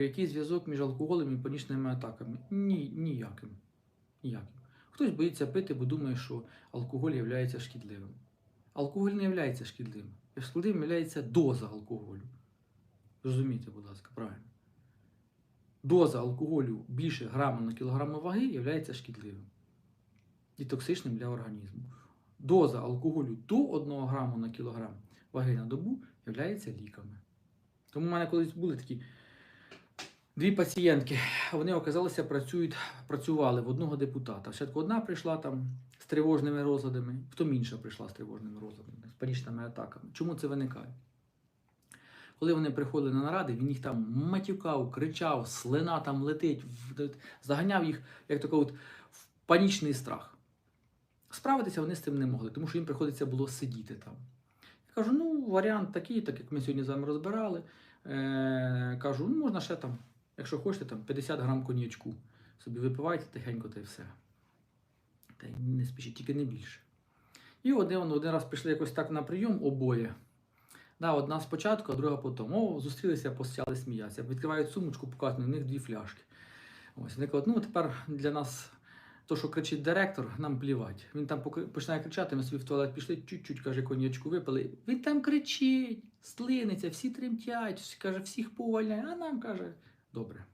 Який зв'язок між алкоголем і панічними атаками? Ні, ніяким. ніяким. Хтось боїться пити, бо думає, що алкоголь є шкідливим. Алкоголь не є шкідливим. Шкідливим є доза алкоголю. Зрозумійте, будь ласка, правильно. Доза алкоголю більше грама на кілограм ваги є шкідливим і токсичним для організму. Доза алкоголю до 1 граму на кілограм ваги на добу є ліками. Тому в мене колись були такі дві пацієнтки, вони оказалися, працюють, працювали в одного депутата. Спочатку одна прийшла там з тривожними розладами, потім інша прийшла з тривожними розладами, з панічними атаками. Чому це виникає? Коли вони приходили на наради, він їх там матюкав, кричав, слина там летить, заганяв їх, як тако от, в панічний страх. Справитися вони з цим не могли, тому що їм приходиться було сидіти там. Я кажу, ну, варіант такий, так як ми сьогодні з вами розбирали. Е, кажу, ну можна ще там, якщо хочете, там 50 грам коньячку. Собі випивайте тихенько та й все. Та й не спішіть, тільки не більше. І один, один раз пішли якось так на прийом обоє. Да, одна спочатку, а друга потім. О, зустрілися, почали сміятися. Відкривають сумочку, показують, на них дві фляшки. Ось вони кажуть, ну тепер для нас то, що кричить директор, нам плівать. Він там починає кричати, ми собі в туалет пішли, чуть-чуть, каже, коньячку випили. Він там кричить, слиниться, всі тремтять, каже, всіх повольняє, а нам каже, добре.